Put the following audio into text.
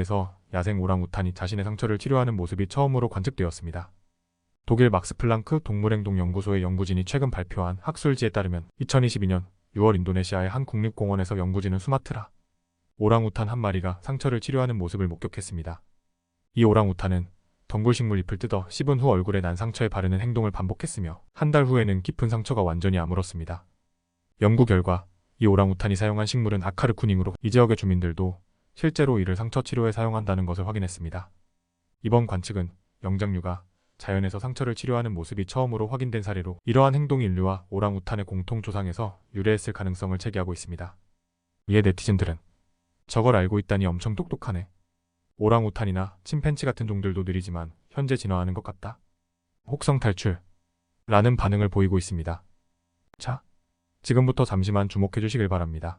에서 야생 오랑우탄이 자신의 상처를 치료하는 모습이 처음으로 관측되었습니다. 독일 막스 플랑크 동물행동연구소의 연구진이 최근 발표한 학술지에 따르면 2022년 6월 인도네시아의 한 국립공원에서 연구진은 수마트라 오랑우탄 한 마리가 상처를 치료하는 모습을 목격했습니다. 이 오랑우탄은 덩굴식물 잎을 뜯어 씹은 후 얼굴에 난 상처에 바르는 행동을 반복했으며 한 달 후에는 깊은 상처가 완전히 아물었습니다. 연구 결과 이 오랑우탄이 사용한 식물은 아카르쿠닝으로 이 지역의 주민들도 실제로 이를 상처 치료에 사용한다는 것을 확인했습니다. 이번 관측은 영장류가 자연에서 상처를 치료하는 모습이 처음으로 확인된 사례로 이러한 행동이 인류와 오랑우탄의 공통 조상에서 유래했을 가능성을 제기하고 있습니다. 이에 네티즌들은 저걸 알고 있다니 엄청 똑똑하네. 오랑우탄이나 침팬치 같은 종들도 느리지만 현재 진화하는 것 같다. 혹성 탈출. 라는 반응을 보이고 있습니다. 자, 지금부터 잠시만 주목해 주시길 바랍니다.